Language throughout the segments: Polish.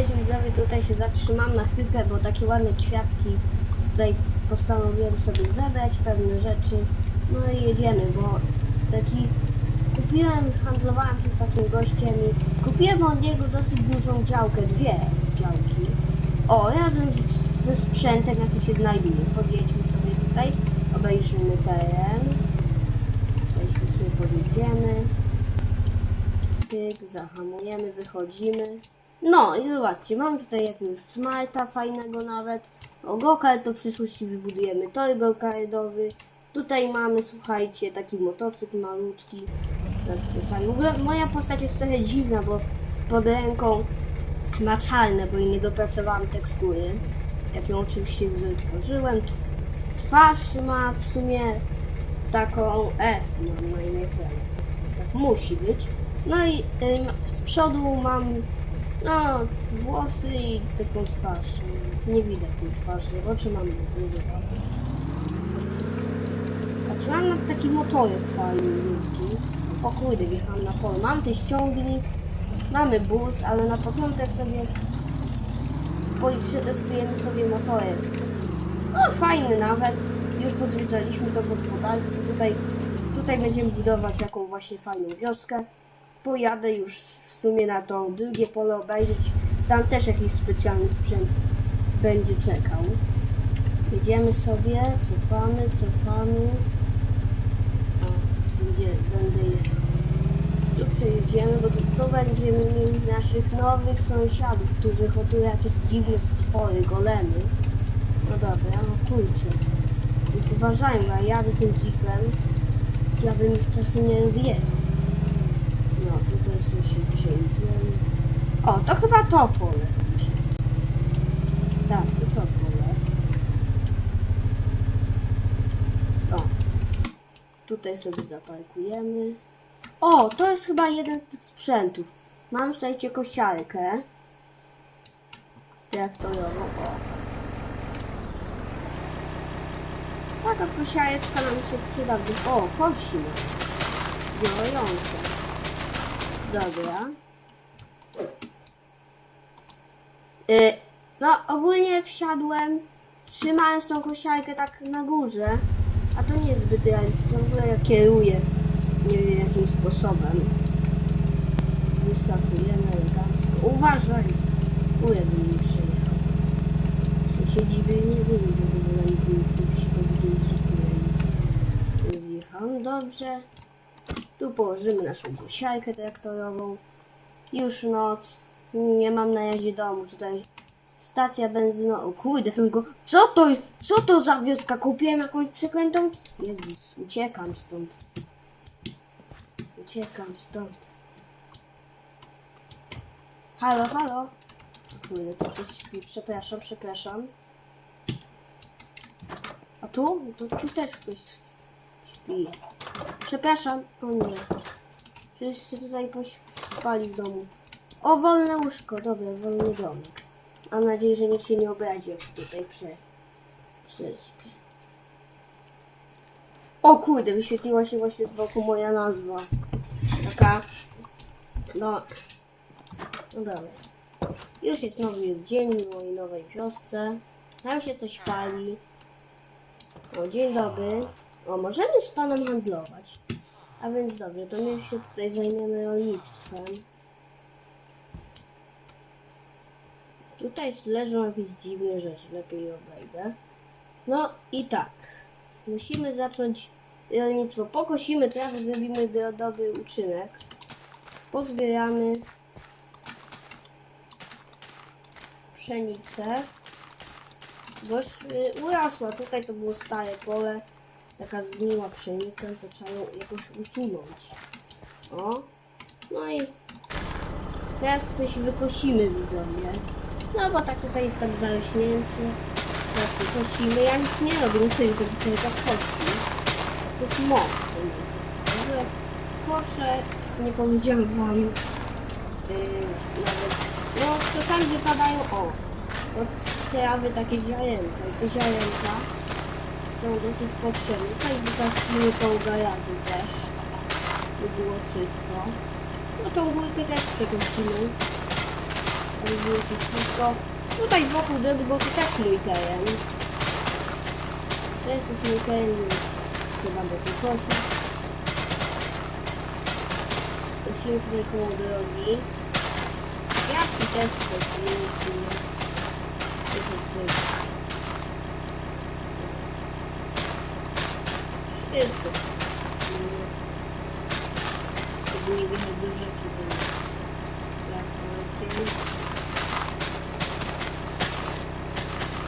Cześć widzowie, tutaj się zatrzymam na chwilkę, bo takie ładne kwiatki tutaj postanowiłem sobie zebrać, pewne rzeczy. No i jedziemy, bo taki kupiłem, handlowałem się z takim gościem i kupiłem od niego dosyć dużą działkę, dwie działki. O, razem z, ze sprzętem jaki się znajduje. Podjedźmy sobie tutaj, obejrzymy teren. Tutaj się podjedziemy. Pyk, zahamujemy, wychodzimy. No i zobaczcie, mam tutaj jakiegoś smarta fajnego nawet. O, go-kart to w przyszłości wybudujemy tor go-kartowy. Tutaj mamy, słuchajcie, taki motocykl malutki. Zobaczcie sami. W ogóle moja postać jest trochę dziwna, bo pod ręką ma czarne, bo jej nie dopracowałam tekstury. Jak ją oczywiście już tworzyłem. Tw- Twarz ma w sumie taką F, mam na imię. Tak musi być. No i z przodu mam no, włosy i taką twarz. Nie widać tej twarzy, oczy mam zezowate. Patrz, mam na taki motorek fajny, ludki. O kurde, wjechałem na pole. Mam ten ściągnik, mamy bus, ale na początek sobie bo i przetestujemy sobie motorek. No fajny nawet. Już pozwiedzaliśmy to gospodarstwo. Tutaj, tutaj będziemy budować jaką właśnie fajną wioskę. Pojadę już w sumie na to drugie pole obejrzeć. Tam też jakiś specjalny sprzęt będzie czekał. Jedziemy sobie, cofamy, cofamy. O, będzie, będę jechał. Tu przejedziemy, bo tu, tu będziemy mieli naszych nowych sąsiadów, którzy hotują jakieś dziwne stwory, golemy. No dobra, no kurczę. Uważajmy, a jadę tym jeepem, ja bym ich czasem nie rozjechał. No, tutaj sobie się przejdziemy. O, to chyba to pole. Tak, to to pole. O. Tutaj sobie zaparkujemy. O, to jest chyba jeden z tych sprzętów. Mam, słuchajcie, kosiarkę. Traktorową. O. Taka kosiareczka nam się przyda. O, kosi. Działająca. Dobra. Y, no, ogólnie wsiadłem, trzymając tą kosiarkę tak na górze, a to nie jest zbyt realistyczne, w ogóle ja kieruję, nie wiem jakim sposobem. Wyskakujemy elegancko. Uważaj! Ule bym nie przejechał. Sąsiedzi by nie byli zadowoleni, gdyby się dowiedzieli, że zjechałem dobrze. Tu położymy naszą kosiarkę traktorową. Już noc. Nie mam na razie domu. Tutaj stacja benzynowa. O kurde, go... Co to jest? Co to za wioska? Kupiłem jakąś przeklętą? Jezus, uciekam stąd. Uciekam stąd. Halo, halo. Kurde, to ktoś śpi. Przepraszam, przepraszam. A tu? To tu też ktoś śpi. Przepraszam. O nie. Wszyscy tutaj pospali w domu. O, wolne łóżko. Dobra, wolny domek. Mam nadzieję, że nikt się nie obrazi, jak tutaj prze... prześpię. O kurde, wyświetliła się właśnie z boku moja nazwa. Taka... No... No dobra. Już jest nowy dzień w mojej nowej wiosce. Tam się coś pali. O, dzień dobry. O, możemy z panem handlować. A więc dobrze, to my się tutaj zajmiemy rolnictwem. Tutaj leżą jakieś dziwne rzeczy, lepiej je obejdę. No i tak, musimy zacząć rolnictwo. Pokosimy trawę, zrobimy do- dobry uczynek. Pozbieramy pszenicę. Bo y, urosła, tutaj to było stare pole. Taka zgniła pszenica, to trzeba ją jakoś usunąć. O, no i teraz coś wykosimy widzowie. No bo tak tutaj jest tak zarośnięty. Tak kosimy. Ja nic nie robię, sobie to sobie tak kosi. To jest. W ogóle kosze, nie powiedziałam wam yy, nawet. No czasami wypadają o od trawy takie ziarenka i te ziarenka są dosyć potrzebne. Tutaj wykasujemy koło garażu też, by było czysto. No tą górkę też przekosimy. Żeby wrócić wszystko. Tutaj wokół drogi, bo to też mój teren. To jest mój teren, więc trzeba go wykosić. Kosimy tutaj koło drogi. Jaki też skosimy, tutaj. Wszystko. Żeby nie wjechać do rzeki, to jak to lepiej.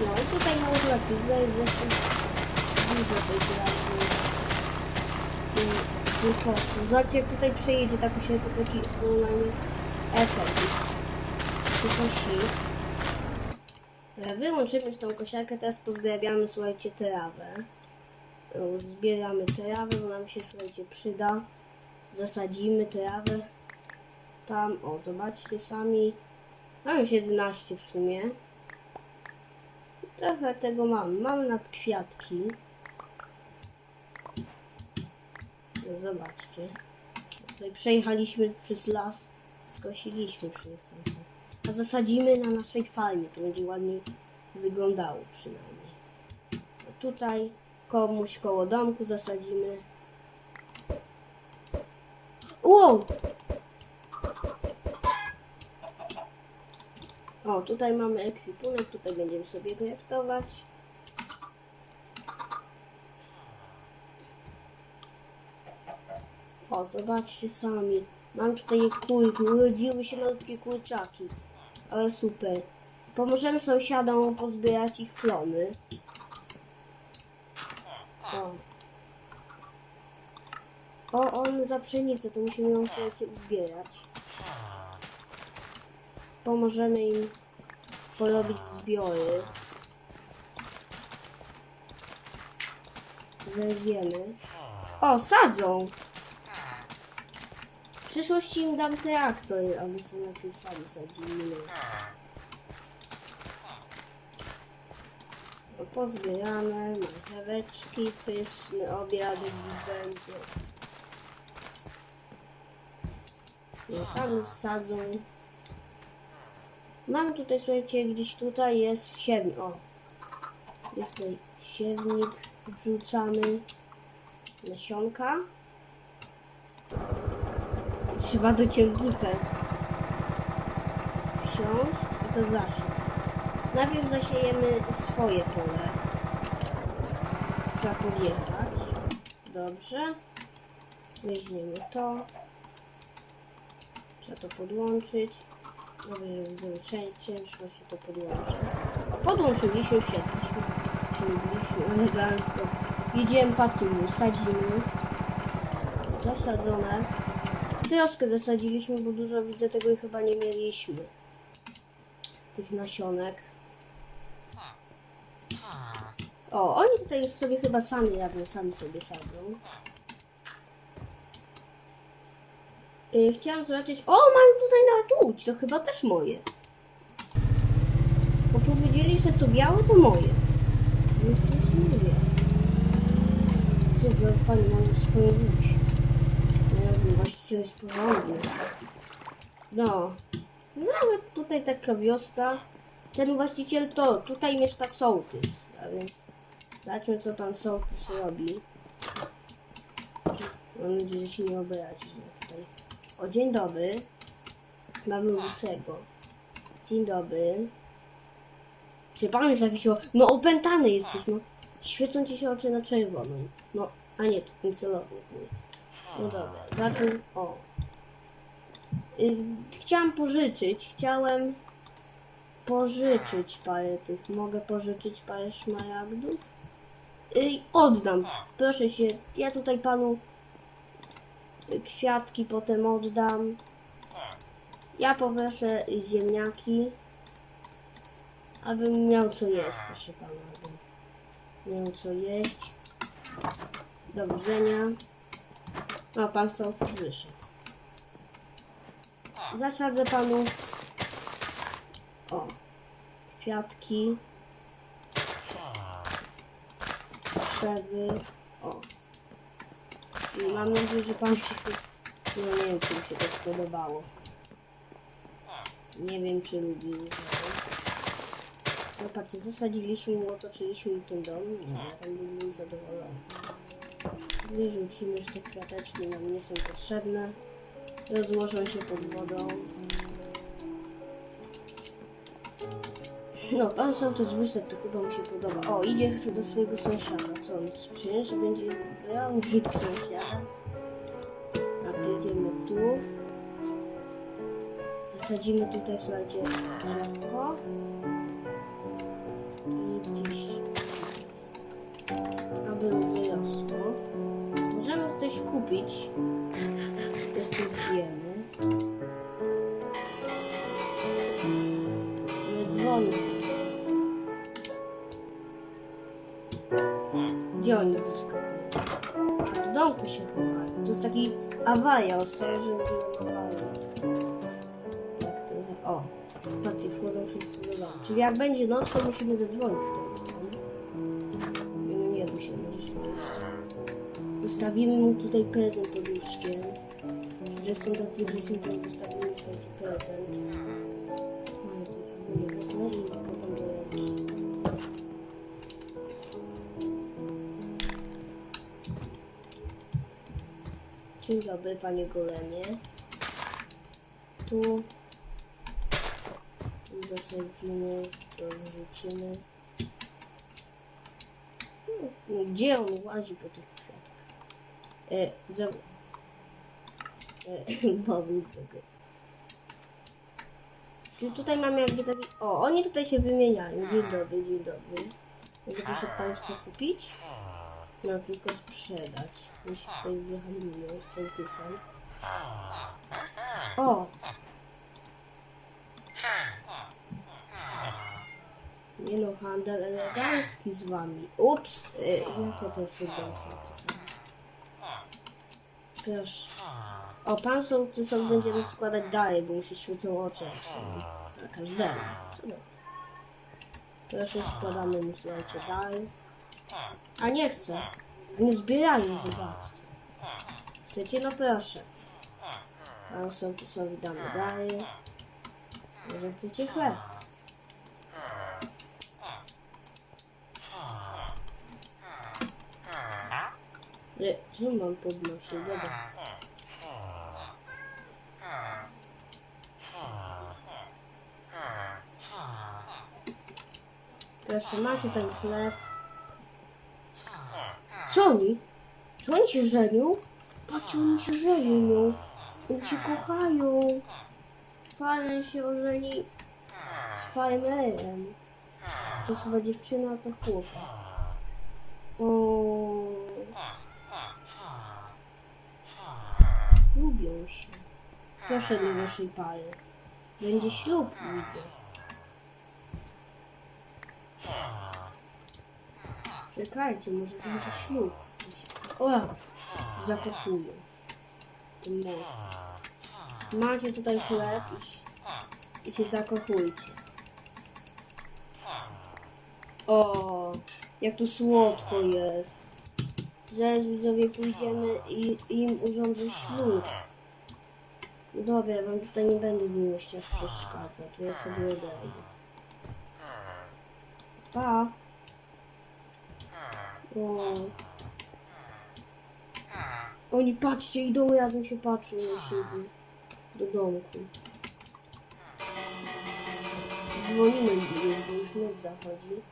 No i tutaj można tutaj jest właśnie dużo tej wykoszy. Zobaczcie jak tutaj przejedzie tak się to taki jest normalnie efekt. Wykosi. E, Wyłączymy już tą kosiarkę, teraz pozgrabiamy, słuchajcie, trawę. Zbieramy trawę, bo nam się, słuchajcie, przyda. Zasadzimy trawę. Tam, o, zobaczcie sami. Mam już 11 w sumie. Trochę tego mam. Mam nad kwiatki. No, zobaczcie. Tutaj przejechaliśmy przez las. Skosiliśmy przyjechać. A zasadzimy na naszej farmie. To będzie ładniej wyglądało przynajmniej. A tutaj komuś koło domku zasadzimy. Wow! O, tutaj mamy ekwipunek, tutaj będziemy sobie graftować. O, zobaczcie sami. Mam tutaj kurki, urodziły się malutkie kurczaki. Ale super. Pomożemy sąsiadom pozbierać ich plony. O. O, on za pszenicę, to musimy ją słuchajcie zbierać. Pomożemy im porobić zbiory. Zerwiemy. O, sadzą! W przyszłości im dam traktor, aby sobie najpierw sami sadzili. No, pozbierane, marcheweczki, pyszny obiadek będzie. No, tam sadzą. Mam tutaj, słuchajcie, gdzieś tutaj jest siewnik. O, jest tutaj siewnik. Wrzucamy nasionka. Trzeba do ciągnika wsiąść i to zasieć. Najpierw zasiejemy swoje pole. Trzeba podjechać. Dobrze. Weźmiemy to. Trzeba to podłączyć. Dobrze, żeby cię- ciężko się to podłączy. O, podłączyliśmy, wsiedliśmy. Wsiedliśmy elegancko. Jedziemy patymu, sadzimy. Zasadzone. Troszkę zasadziliśmy, bo dużo widzę tego i chyba nie mieliśmy. Tych nasionek. O, oni tutaj sobie chyba sami jadą, sami sobie sadzą. Y, chciałam zobaczyć. O, mają tutaj nawet łódź, to chyba też moje. Bo powiedzieli, że co białe to moje. Więc to jest moje. Super, fajnie, mają swoją łódź. No, ten właściciel jest porządny. No. Nawet tutaj taka wioska. Ten właściciel to, tutaj mieszka sołtys, a więc zobaczmy co pan sołtys robi. Mam nadzieję, że się nie obrazi. że Tutaj. O, dzień dobry. Mamy łysego. Dzień dobry. Czy pan jest jakiś... No opętany jesteś, no. Świecą ci się oczy na czerwono. No, a nie, to ten celownik. No dobra, zaczął... O. Y, chciałam pożyczyć, chciałem pożyczyć parę tych. Mogę pożyczyć parę szmaragdów? Y, oddam. Proszę się, ja tutaj panu kwiatki potem oddam. Ja poproszę ziemniaki. Abym miał co jeść, proszę pana. Abym miał co jeść. Do widzenia. No, pan sołtys wyszedł. Zasadzę panu. O. Kwiatki. Krzewy. O. I mam nadzieję, że pan się... No nie wiem, czy mi się to spodobało. Nie wiem, czy lubi. No patrzcie, zasadziliśmy mu, otoczyliśmy mu ten dom. Nie, ja tam byłbym zadowolony. Wyrzucimy, że te kwiateczki nam nie są potrzebne. Rozłożą się pod wodą. No, pan też wyszedł, to chyba mu się podoba. O, idzie do swojego sąsiada. Co on że będzie brał mi sąsiada? A pójdziemy tu. Zasadzimy tutaj, słuchajcie, drzewko. I gdzieś, aby wyrosło. Możemy coś kupić. Awaria, ostrożnie. Tak trochę. O, patrzcie, wchodzą wszyscy do domu. Czyli jak będzie noc, to musimy zadzwonić w ten dzwon. No nie się, możesz wyjść. Zostawimy mu tutaj prezent pod łóżkiem. Że są tacy grzeczni, to zostawimy ci prezent. Dzień dobry, panie golemie. Tu zasadzimy, to wrzucimy. No, gdzie on łazi po tych kwiatach? E, za... e, Bobby, Bobby. Czy tutaj mamy jakby taki... O, oni tutaj się wymieniają. Dzień dobry, dzień dobry. Mogę coś od Państwa kupić? No, tylko sprzedać. Się tutaj wyhandlują z sołtysem. O! Nie no, handel elegancki z wami. Ups! Y, jakie to są sołtysem? Proszę. O, pan sołtysem będziemy składać dalej, bo mu się świecą oczy. Na każdemu. Proszę, składamy mu, słuchajcie, dalej. A nie chcę. Nie zbierają, zobaczcie. Chcecie? No proszę. A sołtysowi damy dalej. Może chcecie chleb? Nie, czemu mam podnosić? Dobra. Proszę, macie ten chleb. Co oni? Czy oni się żenią? Patrzcie, oni się żenią, no. Oni się kochają. Fajnie się ożeni z Fajmerem. To jest chyba dziewczyna, a to chłopak. O. Lubią się. Proszę do naszej pary. Będzie ślub, widzę. Czekajcie, może będzie ślub. O! Zakochują. Tym może. Macie tutaj chleb i, i się zakochujcie. O, jak tu słodko jest. Zaraz widzowie pójdziemy i im urządzę ślub. Dobra, ja wam tutaj nie będę w miłościach przeszkadzać. Ja sobie odejdę. Pa! O. Oni patrzcie, idą razem się patrzą na siebie. Do domku. Dzwonimy bo już noc zachodzi.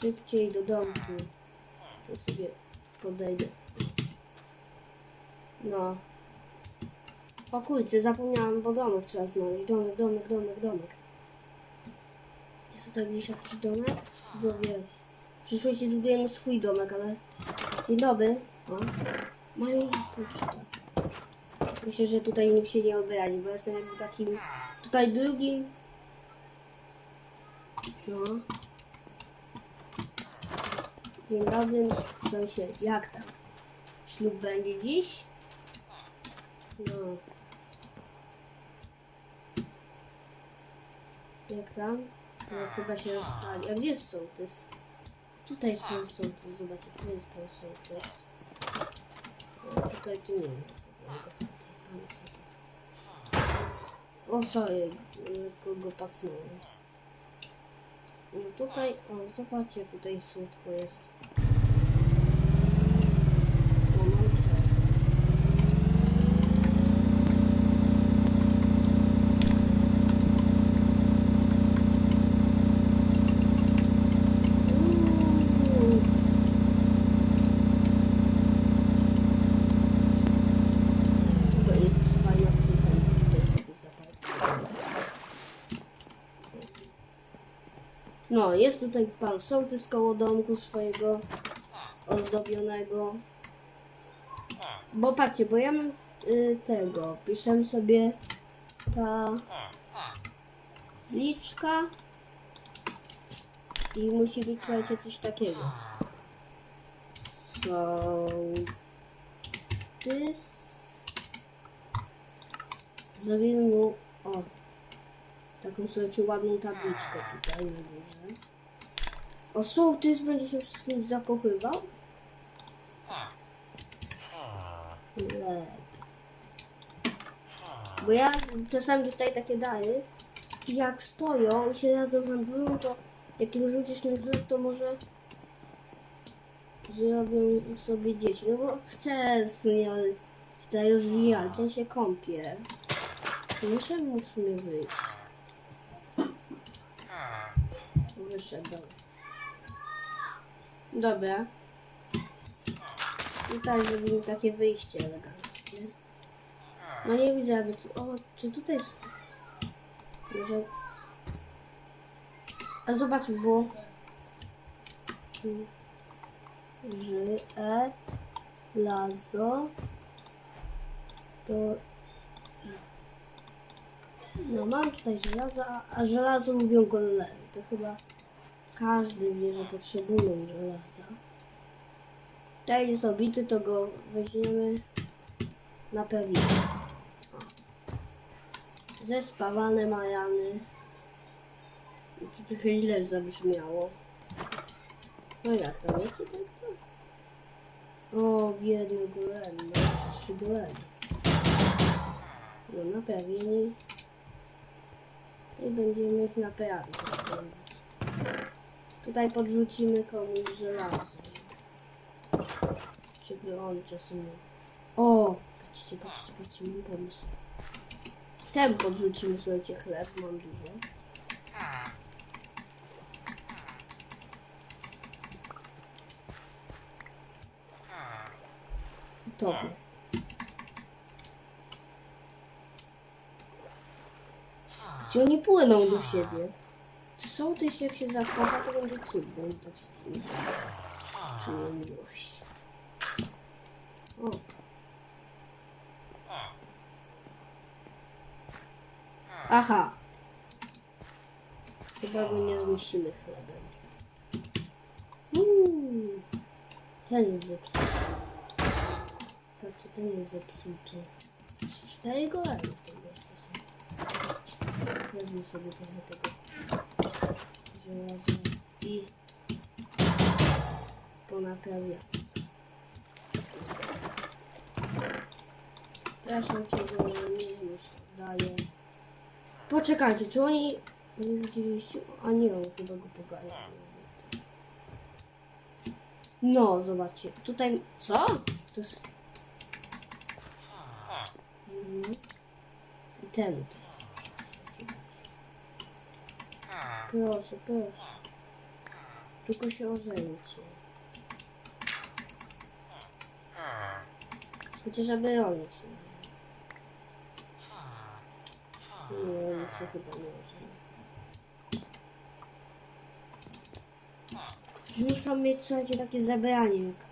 Szybciej do domku. To sobie podejdę. No. O kurczę, zapomniałam, bo domek trzeba znaleźć. Domek, domek, domek, domek. Jest tutaj gdzieś jakiś domek? W przyszłości zbudujemy swój domek, ale... Dzień dobry. O. Mają puszkę. Myślę, że tutaj nikt się nie obrazi, bo jestem jakby takim... Tutaj drugim... No. Dzień dobry, sąsied. Jak tam? Ślub będzie dziś? No. Jak tam? No, chyba się rozstali. A gdzie jest sołtys? Tutaj jest pan sołtys, zobaczcie, tu jest pan sołtys. Tutaj tu nie jest. O, sorry, lekko go pasnąłem. No tutaj, o, zobaczcie, tutaj słodko jest. O, mam to. Uuu. To jest fajna przystań, tutaj sobie zapalę. No, jest tutaj pan sołtys koło domku swojego ozdobionego. Bo patrzcie, bo ja mam y, tego, piszę sobie ta liczka i musi być, słuchajcie, coś takiego. Sołtys Zrobimy mu, o, taką słuchajcie ładną tabliczkę tutaj na górze. O, sołtys będzie się wszystkim zakochywał? Nie. Bo ja czasami dostaję takie dary jak stoją i się razem handlują, to jak im rzucisz ten drut, to może zrobią sobie dzieci. No bo chcę, ale tutaj rozwijać, ten się kąpie. Muszę mu w sumie wyjść. Wyszedł. Tutaj zrobimy takie wyjście eleganckie. No nie widzę, aby tu... O, czy tutaj jest... Może... A zobacz, bo... Ży, e, lazo, to... No mam tutaj żelazo, a- a żelazo lubią golemy. To chyba każdy wie, że potrzebują żelaza. Tutaj jest obity, to go weźmiemy na pewno. Zespawane majany. To trochę źle zabrzmiało. No jak tam jest? O, biedny golem, no trzy golemy. No naprawieni. Tutaj będziemy ich naprawiać. Tutaj podrzucimy komuś żelazo. Żeby on czasem... O! Patrzcie, patrzcie, patrzcie, mam pomysł. Ten podrzucimy, słuchajcie, chleb, mam dużo. I tobie. Gdzie oni płyną do siebie? Sołtys jak się zachowa, to będzie cud, bo on tak się czuje. Czuje miłość. O. Aha. Chyba go nie zmieścimy chlebem. Uuu. Ten jest zepsuty. Patrzcie, ten jest zepsuty. Cztery golemy w tym są. Wezmę sobie trochę tego żelaza i ponaprawię. Przepraszam cię, że nie już daję. Poczekajcie, czy oni widzieliście? A nie, on chyba go pogarnia. No, zobaczcie. Tutaj. Co? To jest. Mhm. I ten. Proszę, proszę. Tylko się ożeńcie. Chociaż aby oni się. Nie, oni się chyba nie ożenią. Muszą mieć, słuchajcie, takie zabranie. jak-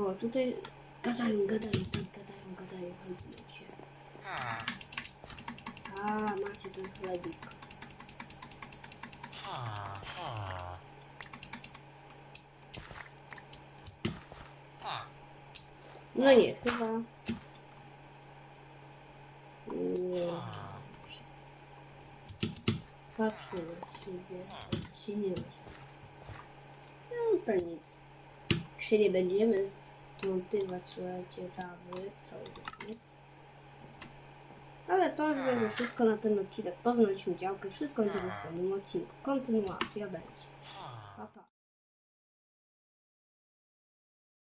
O, tutaj gadają, gadają, tak, gadają, gadają, handlują się. A, macie ten No nie, chyba. Nie. Patrzmy na siebie. Się nie rusza. No to nic. Się nie będziemy montywać, słuchajcie, trawy cały dzień. Ale to już będzie wszystko na ten odcinek. Poznaliśmy działkę, wszystko będzie w następnym odcinku. Kontynuacja będzie.